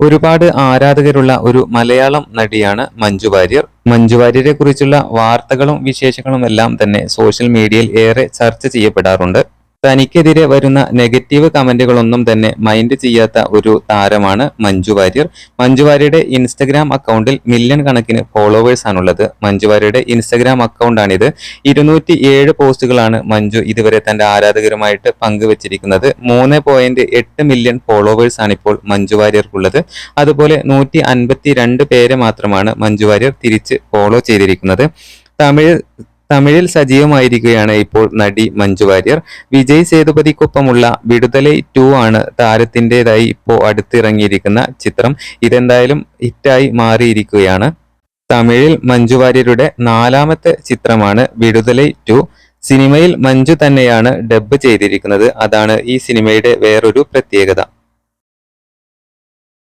ഒരുപാട് ആരാധകരുള്ള ഒരു മലയാളം നടിയാണ് മഞ്ജു വാര്യർ. മഞ്ജു വാര്യരെ കുറിച്ചുള്ള വാർത്തകളും വിശേഷങ്ങളും എല്ലാം തന്നെ സോഷ്യൽ മീഡിയയിൽ ഏറെ ചർച്ച ചെയ്യപ്പെടാറുണ്ട്. തനിക്കെതിരെ വരുന്ന നെഗറ്റീവ് കമന്റുകളൊന്നും തന്നെ മൈൻഡ് ചെയ്യാത്ത ഒരു താരമാണ് മഞ്ജു വാര്യർ. മഞ്ജു വാര്യരുടെ ഇൻസ്റ്റഗ്രാം അക്കൗണ്ടിൽ മില്യൺ കണക്കിന് ഫോളോവേഴ്സ് ആണുള്ളത്. മഞ്ജു വാര്യരുടെ ഇൻസ്റ്റഗ്രാം അക്കൗണ്ടാണിത്. ഇരുന്നൂറ്റി ഏഴ് പോസ്റ്റുകളാണ് മഞ്ജു ഇതുവരെ തന്റെ ആരാധകരുമായിട്ട് പങ്കുവച്ചിരിക്കുന്നത്. മൂന്ന് പോയിന്റ് എട്ട് മില്യൺ ഫോളോവേഴ്സ് ആണ് ഇപ്പോൾ മഞ്ജു വാര്യർക്കുള്ളത്. അതുപോലെ നൂറ്റി അൻപത്തി രണ്ട് പേരെ മാത്രമാണ് മഞ്ജു വാര്യർ തിരിച്ച് ഫോളോ ചെയ്തിരിക്കുന്നത്. തമിഴ് തമിഴിൽ സജീവമായിരിക്കുകയാണ് ഇപ്പോൾ നടി മഞ്ജു വാര്യർ. വിജയ് സേതുപതിക്കൊപ്പമുള്ള വിടുതലൈ ടു ആണ് താരത്തിന്റെതായി ഇപ്പോൾ അടുത്തിറങ്ങിയിരിക്കുന്ന ചിത്രം. ഇതെന്തായാലും ഹിറ്റായി മാറിയിരിക്കുകയാണ്. തമിഴിൽ മഞ്ജു വാര്യരുടെ നാലാമത്തെ ചിത്രമാണ് വിടുതലൈ ടു. സിനിമയിൽ മഞ്ജു തന്നെയാണ് ഡബ് ചെയ്തിരിക്കുന്നത്. അതാണ് ഈ സിനിമയുടെ വേറൊരു പ്രത്യേകത.